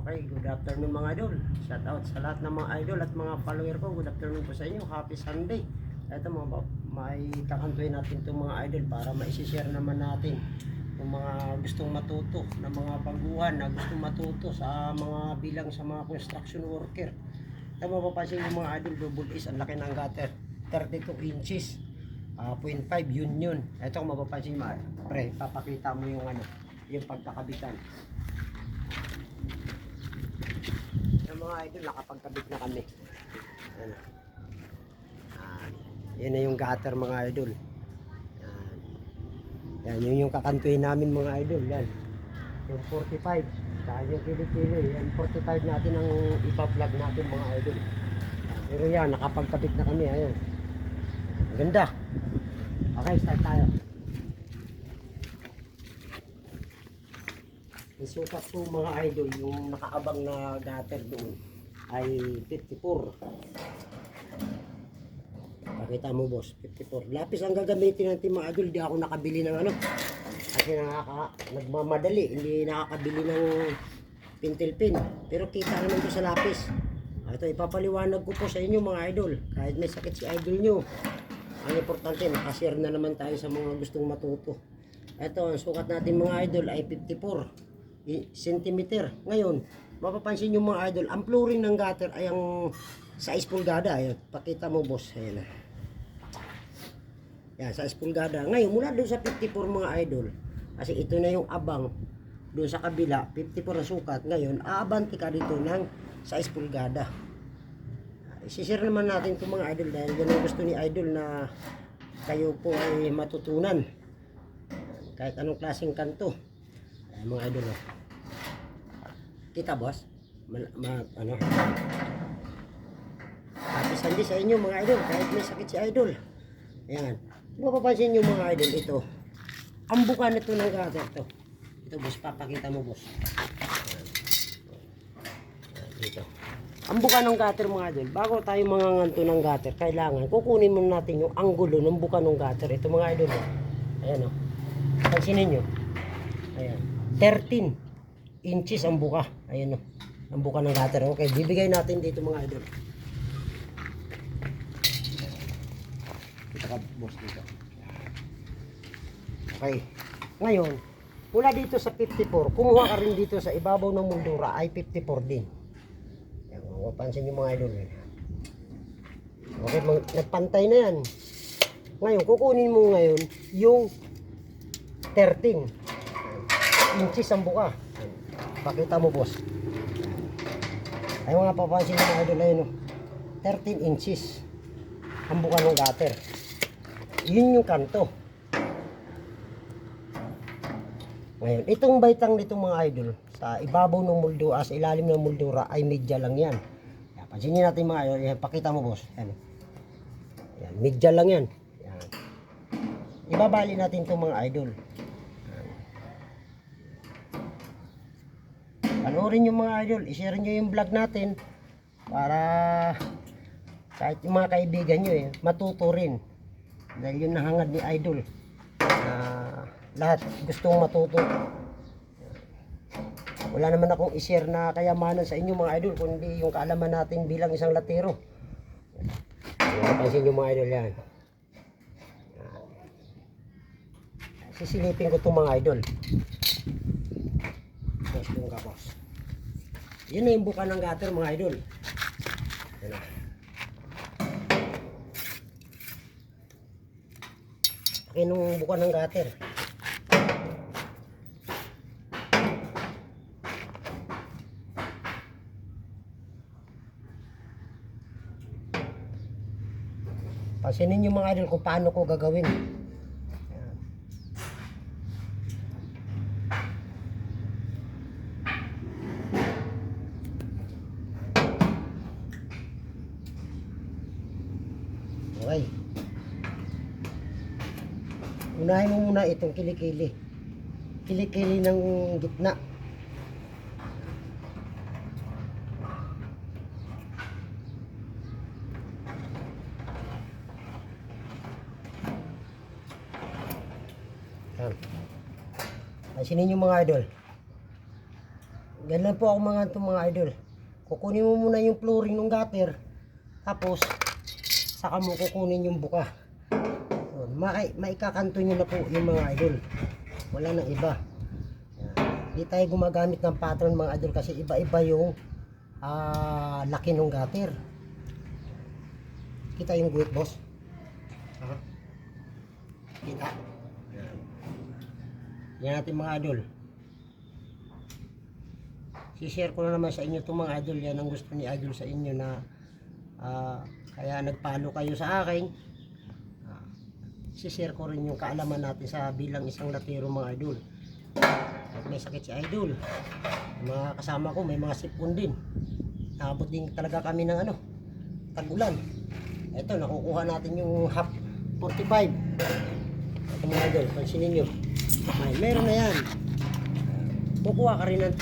Okay, good afternoon mga idol. Shout out sa lahat ng mga idol at mga follower ko. Good afternoon po sa inyo. Happy Sunday. Ito mga may kakantuin natin itong mga idol para maisishare naman natin yung mga gustong matuto na mga baguhan na gustong matuto sa mga bilang sa mga construction worker. Ito mapapansin yung mga idol double is ang laki ng gutter 32 inches ah 0.5 yun yun ito kung mapapansin mo pre papakita mo yung ano yung pagkakabitan yung mga idol nakapagkabit na kami. Yan ah, yan na yung gutter mga idol. Yan yan yun yung kakantuin namin mga idol. Yan yung 45 saka yung kilikili yan 45 natin ang ipa-vlog natin mga idol. Pero yan nakapagkabit na kami. Ayun ang ganda. Okay start tayo yung sukat po mga idol yung nakaabang na gutter doon ay 54 Pakita mo boss, 54. Lapis ang gagamitin natin mga idol, di ako nakabili ng ano. Kasi nakaka, nagmamadali, hindi nakakabili ng pintil pin. Pero kita naman to sa lapis. Ito, ipapaliwanag ko po sa inyo mga idol. Kahit may sakit si idol nyo. Ang importante, nakashare na naman tayo sa mga gustong matuto. Ito, ang sukat natin mga idol ay 54 i- centimeter. Ngayon, mapapansin nyo mga idol, ang flooring ng gutter ay ang 6 pulgada. Ayan, pakita mo boss. Ayan na. Yan, 6 pulgada. Ngayon, mula doon sa 54 mga idol, kasi ito na yung abang, doon sa kabila, 54 na sukat. Ngayon, aabanti ka dito ng 6 pulgada. Isishare naman natin itong mga idol dahil yan ang gusto ni idol na kayo po ay matutunan. Kahit anong klaseng kanto. Ayan, mga idol. Oh. Kita boss? Mal, ma, ano? Happy Sunday sa inyo mga idol. Kahit may sakit si idol. Ayan. Mapapansin nyo mga idol ito. Ang buka nito ng gutter to. Ito boss, papakita mo boss. Dito. Ang buka ng gutter mga idol, bago tayo mga nganto ng gutter, kailangan kukunin muna natin yung anggulo ng buka ng gutter. Ito mga idol. oh. Ayan o. Oh. Pansinin nyo. Ayan. 13 inches ang buka. Ayan o. Oh. Ang buka ng gutter. Okay, bibigay natin dito mga idol. Dito ka, boss, dito. Okay. Ngayon, mula dito sa 54, kumuha ka rin dito sa ibabaw ng muldura ay 54 din. Yan, kung mapansin yung mga idol. Okay, nagpantay na yan. Ngayon, kukunin mo ngayon yung 13 inches ang buka. Pakita mo, boss. Ay mga papansin ng mga idol ayun, oh. 13 inches ang buka ng gutter. Yun yung kanto. Ngayon, itong baitang nitong mga idol, sa ibabaw ng muldura, sa ilalim ng muldura, ay medya lang yan. Yan, pansinin natin mga idol, yan, pakita mo boss. Yan. Yan, medya lang yan. Yan. Ibabali natin itong mga idol. Panoorin yung mga idol, ishare nyo yung vlog natin para kahit yung mga kaibigan nyo eh, matuto rin. Dahil yun nahangad ni idol na lahat gustong matuto. Wala naman akong i-share na kayamanan sa inyo mga idol, kundi yung kaalaman natin bilang isang latero. Napansin yung mga idol yan. Sisilipin ko itong mga idol. Boss, yung ka boss. Yun na yung buka ng gutter mga idol. Yan na. Akin nung buka ng gutter. Pansinin yung mga idol kung paano ko gagawin. Yan. Okay. Unahin mo muna itong kilikili. Kilikili ng gitna. Yan. Pansinin nyo mga idol. Ganyan po ako mga itong mga idol. Kukunin mo muna yung flooring ng gutter. Tapos, saka mo kukunin yung buka. Mai, maikakanto nyo na po yung mga idol. Wala nang iba. Yan. Hindi tayo gumagamit ng pattern mga idol kasi iba-iba yung ah, laki ng gutter. Kita yung guhit boss? Ha? Kita? Yan. Natin mga idol. Si-share ko na naman sa inyo itong mga idol. Yan ang gusto ni idol sa inyo na ah, kaya nagpalo kayo sa akin. Si-share ko rin yung kaalaman natin sa bilang isang latero mga idol. At may sakit si idol. Mga kasama ko may mga sipon din. Nakabot din talaga kami ng ano, tag-ulan. Ito, nakukuha natin yung half 45. Ito mga idol, pansinin nyo. May, meron na yan. Kukuha ka rin ng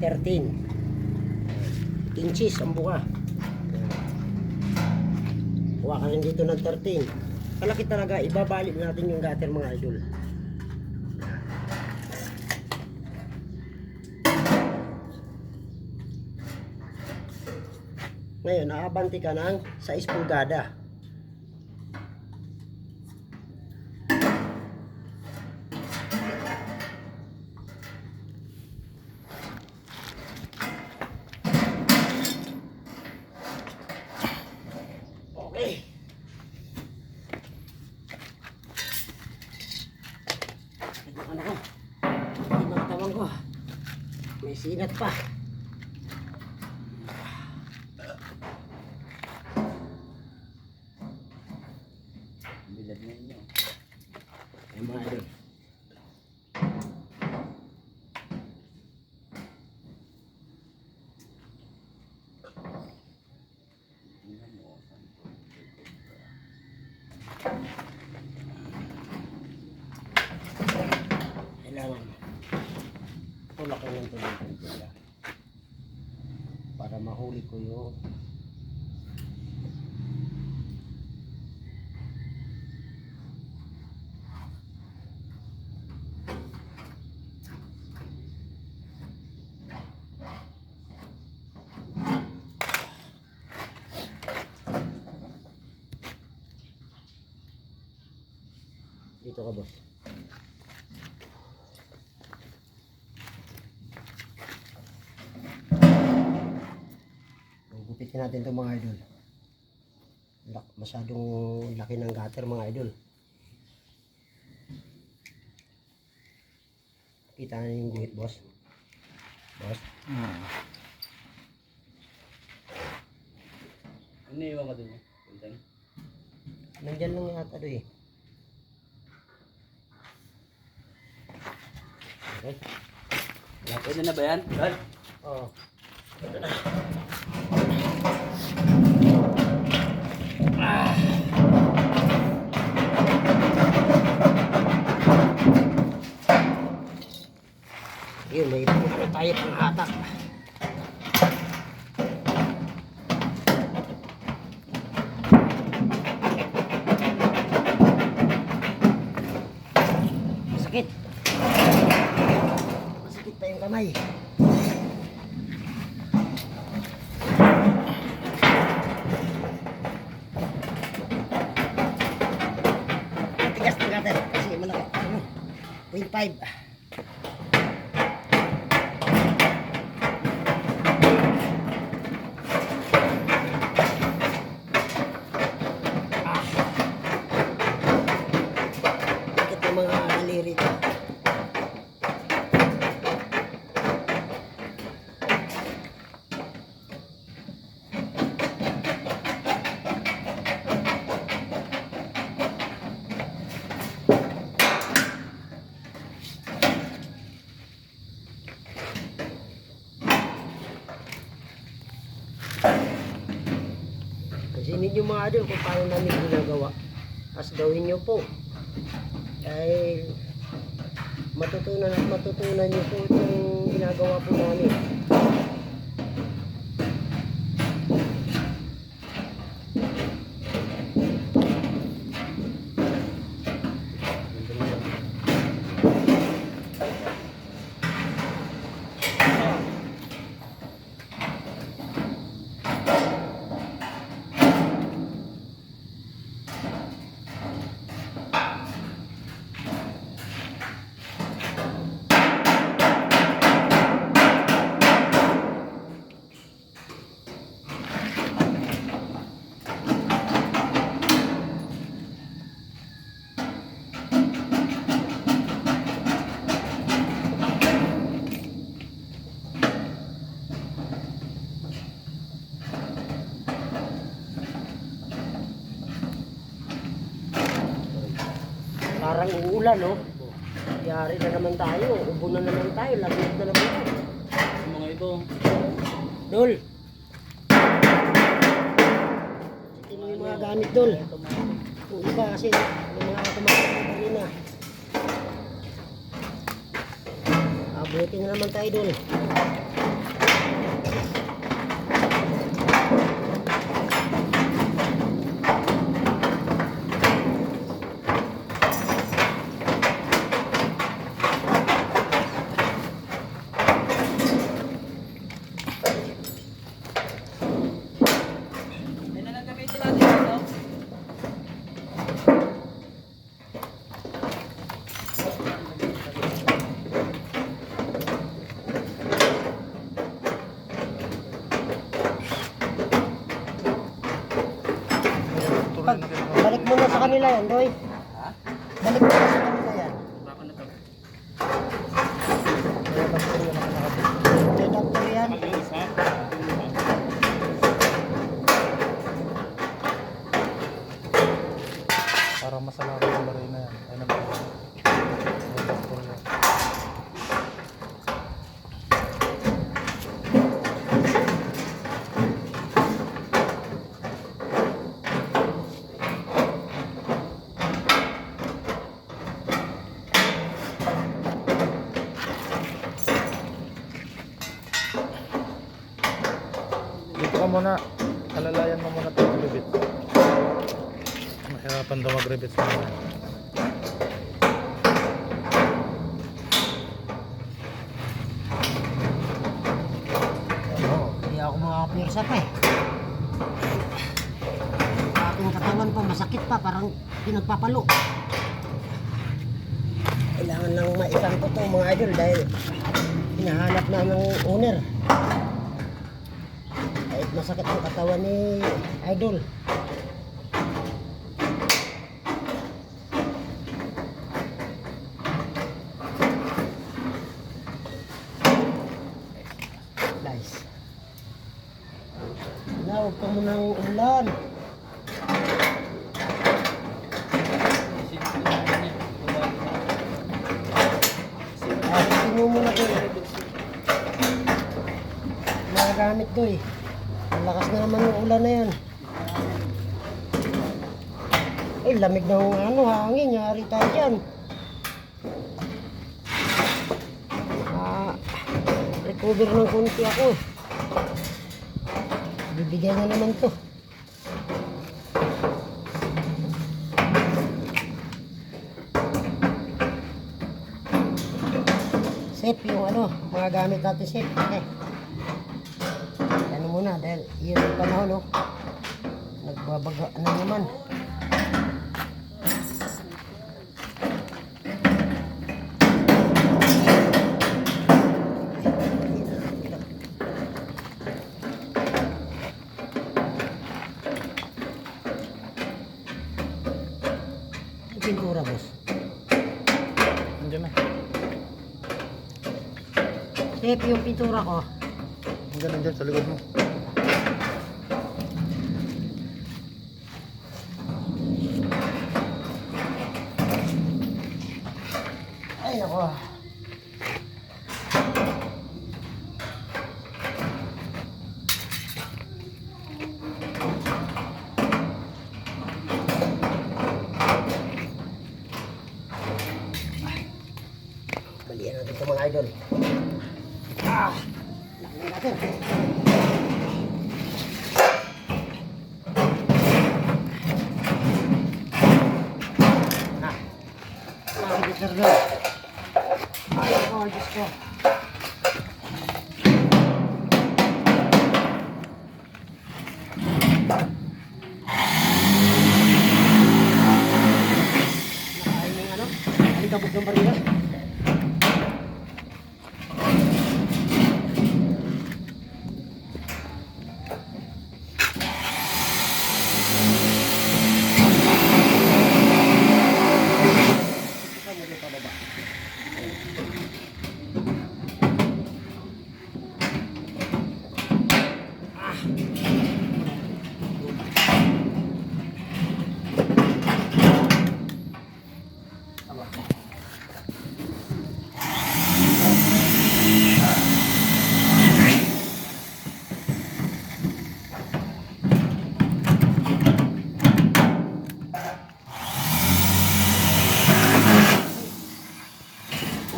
13 inches ang buka. Kuha ka rin dito ng 13. Kalaki talaga, ibabalik natin yung gutter mga idol. Ngayon, naabanti ka ng 6 pulgada. Okay. Ito ano ko. Hindi makatawan ko. May sinat pa. Bilad na inyo. Ay mga idol. Tingnan mo. Kailangan tulak ko ng tulog ng tula. Para mahuli ko yung dito ka boss. Gupitin natin itong mga idol. Masyadong laki ng gutter mga idol. Kita na yung guhit boss. Boss. Hmm. Ano iwan ka dun. Nandyan lang yata doon eh. Okay. Pwede na ba yan? Brad? Oo. Yun, may tayo pang hatak. Masakit. Masakit pa yung kamay. Matigas ng gutter kasi malaki. Ano? 0.5. Ah. Bakit yung mga haliri ko? Kasi idol kung paano namin ginagawa. As gawin nyo po. Dahil matutunan at matutunan nyo po itong ginagawa po namin. Uulan, no? Yari na naman tayo. Ubo na naman tayo. Lamig na naman tayo. Yung mga ito. Dol! Ito mo yung mga gamit, Dol. Ito mga ito. Yung iba kasi, yung mga kumakita na kanina. Abuti na naman tayo, Dol. May na lang gamitin natin ito. Pag, balik mo na sa kanila yan, Doy. Ha? Balik mo na sa kanila yan. Baka na to. May doctor yan. Yung isa. Parang masalamat yung lari na yan. Ay, naman. May doktor yan. Dito ka muna. Alalayan mo muna ito magribit. Mahirapan daw magribit sa mga. Oo, hindi ako makakapirsa pa eh. Aking katawan pa, masakit pa, parang pinagpapalo. Kailangan lang maisanto to mga idol dahil hinahanap na ng owner. Masakit ang katawan ni idol. Nice. Na, huwag ka munang umulan. Ayusin mo muna to. Mga gamit to eh. Lakas na naman yung ulan na yan. Ay, lamig na yung ano, hangin. Yari tayo dyan. Ah, recover ng konti ako. Bibigyan na naman to. Safe yung ano, mga gamit natin safe. Okay. Muna dahil yun yung panahon, no? Nagbabaga na naman. Pintura, boss. Andiyan na. Safe yung pintura ko. Andiyan, andiyan sa likod mo. Mga idol. Ah! Lakyan natin. Ah! Mga bitter na. Ay, oh, Diyos ko.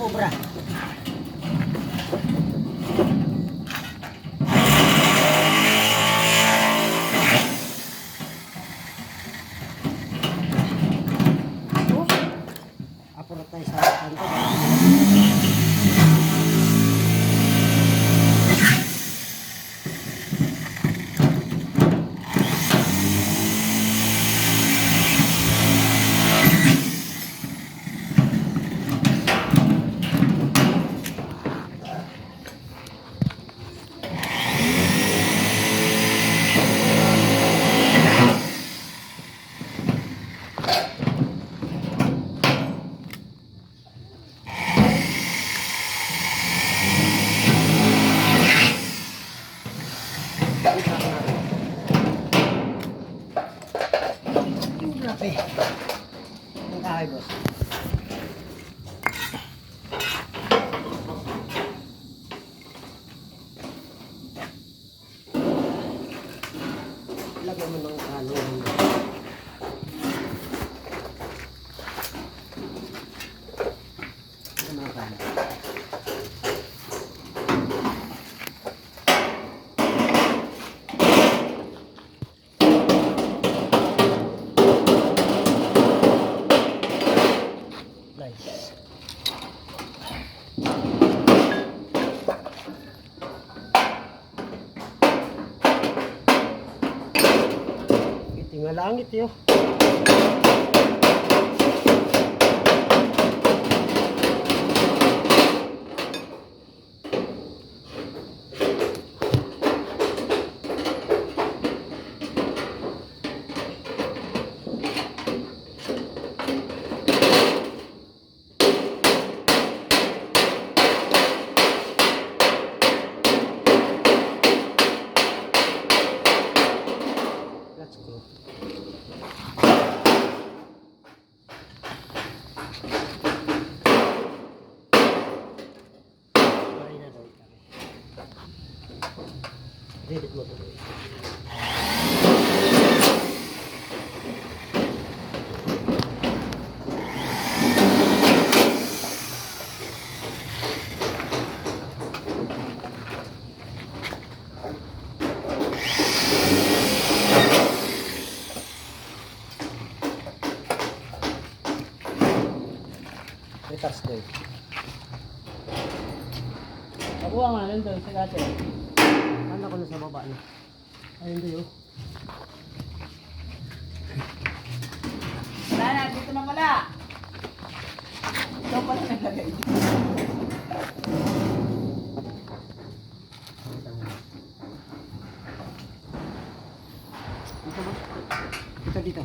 Oh, 然 Langit yun. Let's go. Bari na daw ito. Debit mo tuloy. May tax ko eh. Nakuha sa dati. Ano ko na sa baba na? Ayun doon. Wala dito na wala. Ikaw pala naglagay. Dito ba? Dito dito.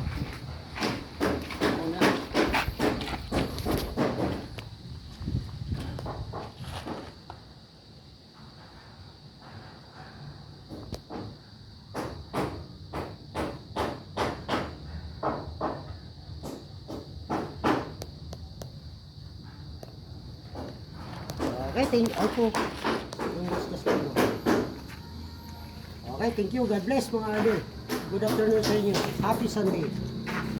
Okay, thank you. Ako. Okay, thank you. God bless mga idol. Good afternoon sa inyo. Happy Sunday.